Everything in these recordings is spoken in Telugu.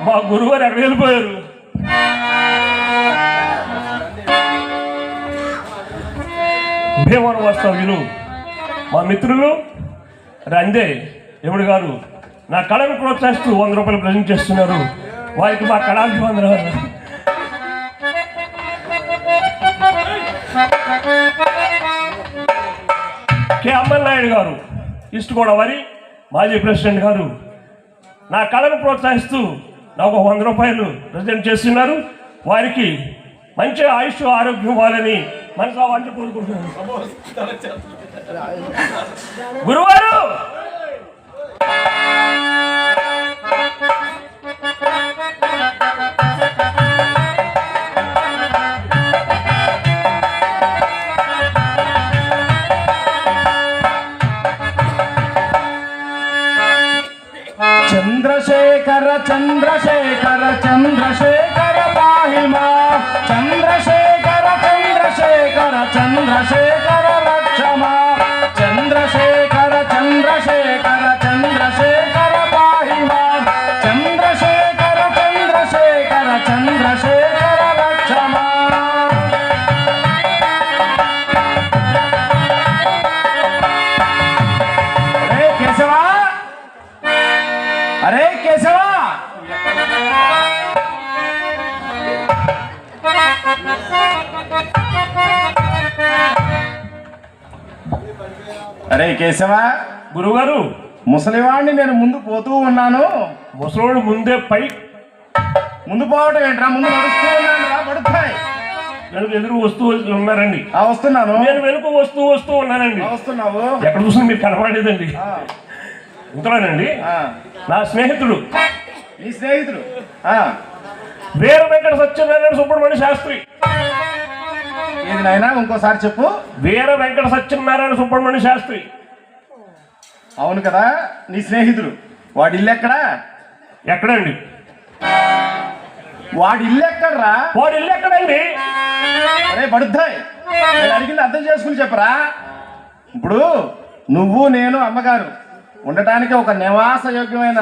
మా గురుగారు ఎక్కడ వెళ్ళిపోయారు. భీమవరం వాస్తవ్యులు మా మిత్రులు రందే యముడు గారు నా కళను ప్రోత్సహిస్తూ వంద రూపాయలు ప్రజెంట్ చేస్తున్నారు. వారికి మా కళాభివందనాలు. కె. అమ్మలనాయుడు గారు ఈస్ట్ గోదావరి మాజీ ప్రెసిడెంట్ గారు నా కళను ప్రోత్సహిస్తూ నాకు వంద రూపాయలు ప్రజెంట్ చేస్తున్నారు. వారికి మంచి ఆయుష్ ఆరోగ్యం ఇవ్వాలని మనసు వంటి కోరుకుంటున్నాను. గురువారు! Chandra Shekhar. అరే కేశవా గురుగారు ముసలివాడిని నేను ముందు పోతూ ఉన్నాను. ముసలోడు ముందే పై ముందు పోవటం ఏంట్రా? ముందు నడుస్తూ ఉన్నాను రా పడుతాయి వెనుక ఎదురు వస్తూ ఉన్నారండి. ఆ వస్తున్నాను. నేను వెనుక వస్తూ వస్తూ ఉన్నానండి. వస్తున్నావు. ఎక్కడ చూసినా మీరు కనపడలేదండి ఇంతలోనండి ఆ. నా స్నేహితుడు. నీ స్నేహితుడు. వీర వెంకట సత్యనారాయణ సుబ్రహ్మణ్య శాస్త్రి. ఏది నాయనా ఇంకోసారి చెప్పు. వీర వెంకట సత్యనారాయణ సుబ్రహ్మణ్య శాస్త్రి. అవును కదా నీ స్నేహితుడు. వాడి ఇల్లు ఎక్కడా? ఎక్కడండి? వాడి ఇల్లు ఎక్కడరా? వాడు ఇల్లు ఎక్కడండి? అరే పడుద్దాయి నేను అడిగింది అర్థం చేసుకుని చెప్పరా? ఇప్పుడు నువ్వు నేను అమ్మగారు ఉండటానికి ఒక నివాస యోగ్యమైన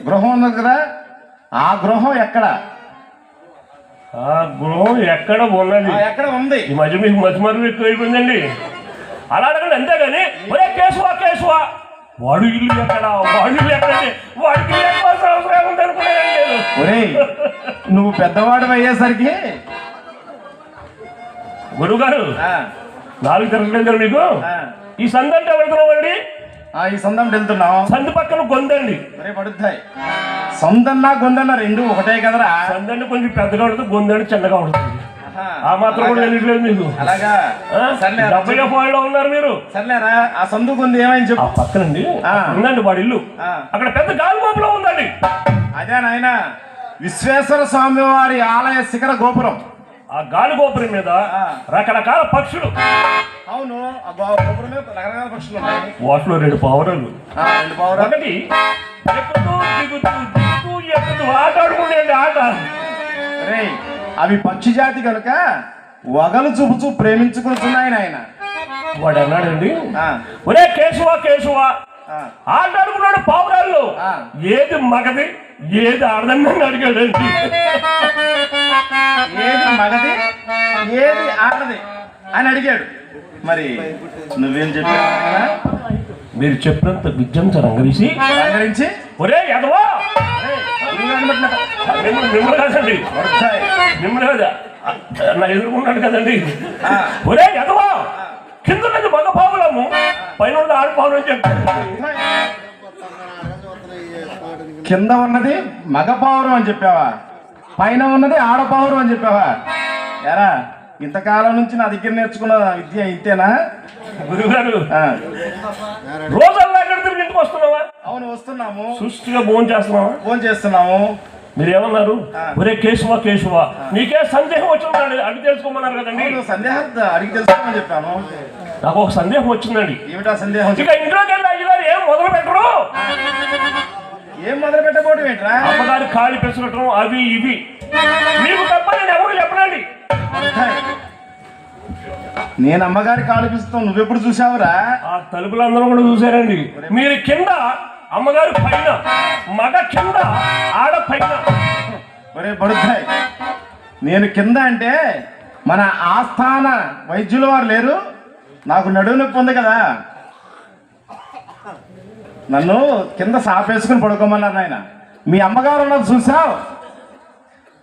గృహం ఉంది కదా ఆ గృహం ఎక్కడ? ఆ గృహం ఎక్కడ ఉన్నది? ఎక్కడ ఉంది? ఈ మధ్య మీకు మధ్య మరుగు ఎక్కువ అయిపోయిందండి అలా అడగండి అంతేగాని ఒరే కేశవా కేశవా వాడు ఇల్లు ఎక్కడ? వాడు ఇల్లు ఎక్కడండి వాడికి అవసరం ఉంది అనుకున్నాను నేను. ఒరేయ్ నువ్వు పెద్దవాడు అయ్యేసరికి? గురుగారు ఆ, నాలుగు తిరగలేదు మీకు? ఈ సందు అంటే వెళ్తున్నామండి ఆ, ఈ సొంతం వెళ్తున్నావు సందు పక్కన గొంతండి ఒరే పడుద్దాయి. సొంతన్నా గొందన్నా రెండు ఒకటే కదరా? సందండి కొంచెం పెద్దగా ఉంటుంది గొంతండి చిన్నగా ఉంటుంది ఆ మాత్రం కూడా. తెలియట్లేదు మీకు. అలాగా. ఆ? సర్లేరా డెబ్బై పాయింట్లో ఉన్నారు మీరు. సర్లేరా ఆ సందు కొంది ఏమైంది చెప్పు. పక్కనండి. ఉందండి వాడి ఇల్లు. అక్కడ పెద్ద గాలిమోపులో ఉందండి. అదే నాయన విశ్వేశ్వర స్వామి వారి ఆలయ శిఖర గోపురం. ఆ గాలి గోపురం మీద. రకరకాల పక్షులు. అవును ఆ గోపురం మీద రకరకాల పక్షులు ఉన్నాయి. వాటిలో రెండు పావురాలు. రెండు పావురాలు. ఒకటి ఎక్కుతూ దిగుతూ అలాగా రే అవి పక్షి జాతి కనుక వగలు చూపుచూ ప్రేమించుకుంటున్నాయని ఆయన వాడు అన్నాడండి ఒరే కేశవ కేశవ. ఆట అనుకున్నాడు పావురాళ్ళు. ఆ. ఏది మగది? ఏది ఆడదని అడిగాడండి ఏది మగది? ఏది ఆడది? అని అడిగాడు. మరి నువ్వేం చెప్పావు? కదా మీరు చెప్పినంత విద్యంత రంగరీసి. రంగరించి? ఒరే ఎదవా. మిమ్మల్ని కాదండి వస్తాయి. మిమ్మల్ని కదా నా ఎదుర్కొన్నాడు కదండి. ఒరే ఎదవా కింద ఉన్నది మగ పావులము పైన ఉన్నది ఆడ పావులు అని చెప్పాడు. కింద ఉన్నది మగ పావురం అని చెప్పావా? పైన ఉన్నది ఆడపావురం అని చెప్పావా? ఎరా ఇంతకాలం నుంచి నా దగ్గర నేర్చుకున్న విద్య ఇంతేనా? గురుగారు రోజల్లా ఇంటికి వస్తున్నావా? అవును వస్తున్నాము. సుష్టిగా భోజనం చేస్తున్నావా? ఫోన్ చేస్తున్నాము. మీరు ఏమన్నారు ఆ. ఒరే కేశవ కేశవ నీకే సందేహం వచ్చిందండి. అడిగి తెలుసుకోమన్నారు కదండి. సందేహం అడిగి తెలుసుకోమని చెప్పాను నాకు ఒక సందేహం వచ్చిందండి. ఏమిటా సందేహం? ఇక ఇంట్లోకి వెళ్ళి అయ్యగారు ఏం మొదలు పెట్టరు? ఏం మొదలు పెట్టబోటు ఏంట్రా? అమ్మగారి కాళీ పెసరటం అవి ఇవి. మీకు తప్ప నేను ఎవరు చెప్పనండి. నేను అమ్మగారి కాలు పిస్తాం నువ్వెప్పుడు చూసావురా? ఆ తలుపులందరూ కూడా చూశారండి మీరు కింద అమ్మగారు పైన మగ కింద ఆడ పైన. ఒరే బడుద్దాయ్ నేను కింద అంటే మన ఆస్థాన వైద్యుల వారు లేరు? నాకు నడువు నొప్పి ఉంది కదా. నన్ను కింద సాపేసుకుని పడుకోమన్నారు నాయన. మీ అమ్మగారు ఉన్నది చూసావు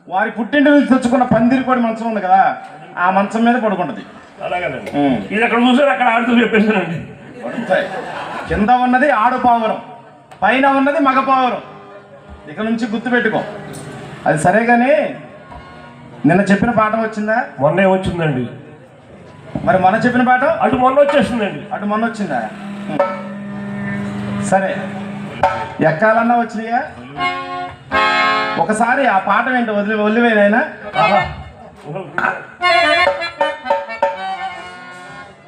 వారి పుట్టింటి నుంచి తెచ్చుకున్న పందిరి కోడి మంచం ఉంది కదా ఆ మంచం మీద పడుకుంటది. అలాగేనండి. ఉమ్. ఇది అక్కడ చూసారు అక్కడ ఆడుతూ చెప్పేసానండి పడుతాయి. కింద ఉన్నది ఆడు పావురం పైన ఉన్నది మగ పావురం. ఇక నుంచి గుర్తుపెట్టుకో అది సరే కానీ నిన్న చెప్పిన పాఠం వచ్చిందా? మొన్నే వచ్చిందండి. మరి మొన్న చెప్పిన పాఠం? అటు మొన్న వచ్చేసిందండి. అటు మొన్న వచ్చిందా. సరే. ఎక్కాలన్నా వచ్చినాయా? ఒకసారి ఆ పాట ఏంటి వదిలి వదిలివేనైనా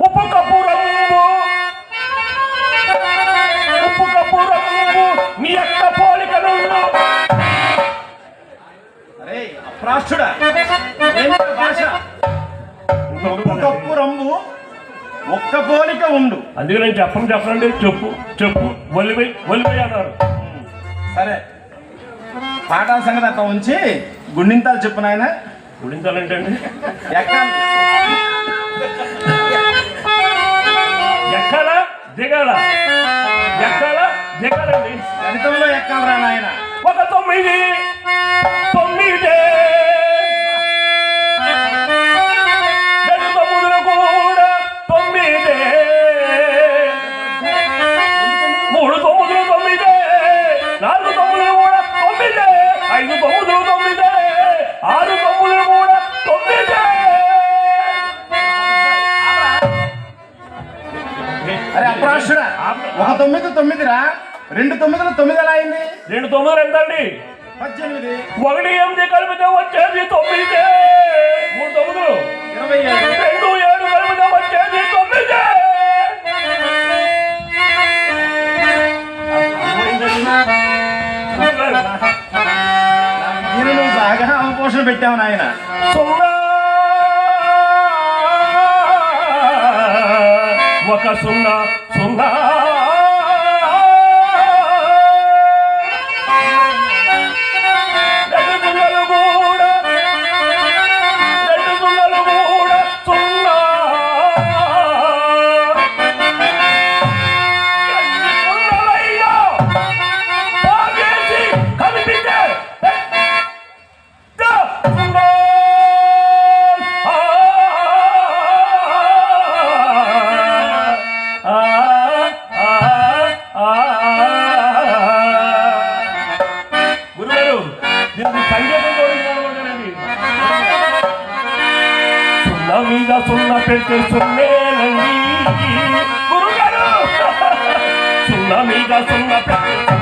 ఉప్పు కప్పు రంగు. ఉప్పు కప్పు రంగు. యొక్క పోలిక అరే అప్రాష్టుడా. భాష? ఉప్పు కప్పు ఒక్క పోలిక ఉండు. అందుకే నేను చెప్పను చెప్పనండి. చెప్పు చెప్పు. ఒలిపోయి ఒలిపోయి అన్నారు. సరే. పాఠాల సంగతి అట్లా ఉంచి గుండింతాలు చెప్పు నాయన. గుడించాలంటే అండి ఎక్కాలి ఎక్కాలా? దిగాల? ఎక్కాలా? దిగాలండి. గణితంలో ఎక్కాలరా నాయన? ఒక తొమ్మిది తొమ్మిది. తొమ్మిది తొమ్మిదిరా? రెండు తొమ్మిదిలు తొమ్మిది ఎలా అయింది? రెండు తొమ్మిదిలు ఎంతండి పద్దెనిమిది. ఒకటి ఎనిమిది కలిపితే వచ్చేది తొమ్మిది. మూడు తొమ్మిదిలు. ఇరవై ఏడు. రెండు ఏడు కలిపితే వచ్చేది తొమ్మిది. నేను నువ్వు బాగా అవపోషణ పెట్టావు నాయన. సున్నా ఒక సున్నా సున్నా. సున్నా మీద సున్న పెడితే సున్నేనండి గురుగారు! సున్న మీద సున్న పెడితే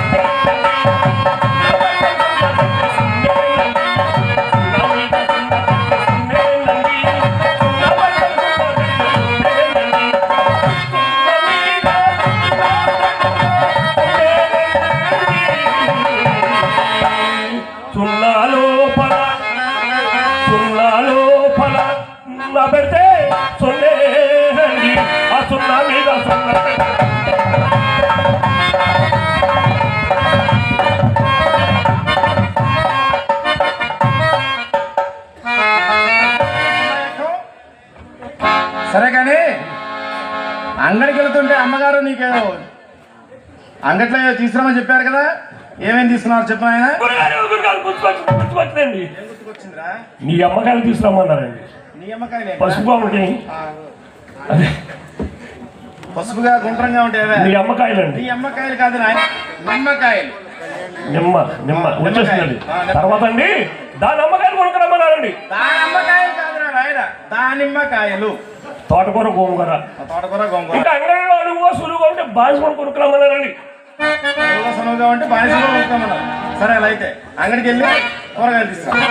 సరే కానీ అంగడికి వెళ్తుంటే అమ్మగారు నీకు అంగట్లో తీసుకురామని చెప్పారు కదా ఏమేమి తీసుకున్నారు చెప్పు ఆయన నీ అమ్మకాయలు తీసుకురమ్మన్నారండి. నీ అమ్మకాయలే పసుపు అదే. పసుపుగా గుండ్రంగా ఉంటాయి నీ అమ్మకాయలండి నీ అమ్మకాయలు కాదు నాయన నిమ్మకాయలు. నిమ్మ నిమ్మ వచ్చేసిందండి. తర్వాత అండి దాని అమ్మకాయలు కొనుక్కరమ్మన్నారండి. దాని అమ్మకాయలు కాదురా నాయన దానిమ్మకాయలు తోటకూర గోంగూర. తోటకూర గొంగూర. ఇంకా అంగడిలో అడుగుగా సులువుగా ఉంటే బానిస కొనుక్కరమ్మన్నారండి సనువుగా ఉంటే బానిసలు కొనుక్కోమన్నారు సరే అలా అయితే అంగడికి వెళ్ళి కూరగాయలు తీసుకురా.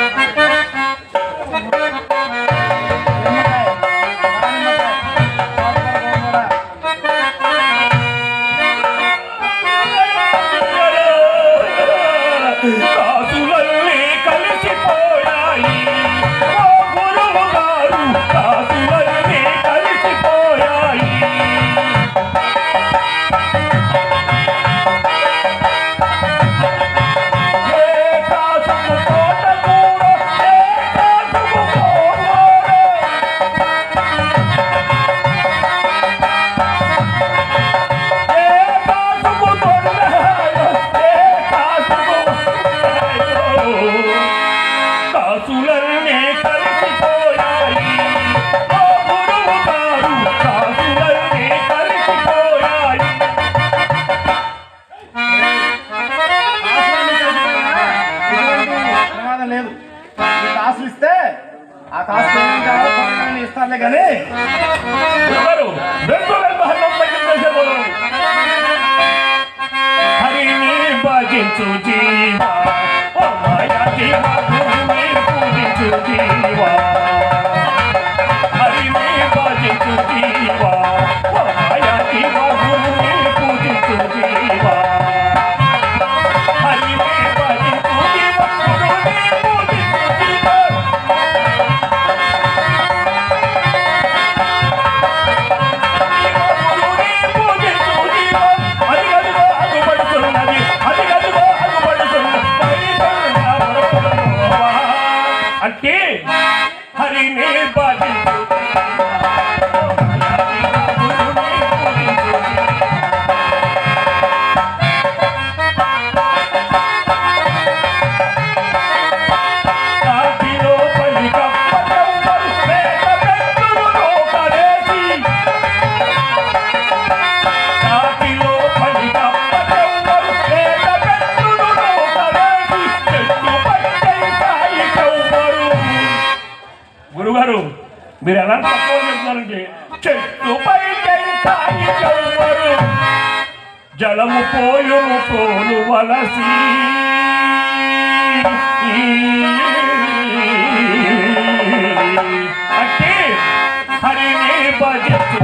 Oh, మీరు తక్కువ చెప్తున్నారంటే చెట్టు పైకై జలము పోయుము పోలు వలసి. అంటే హరిని భజించు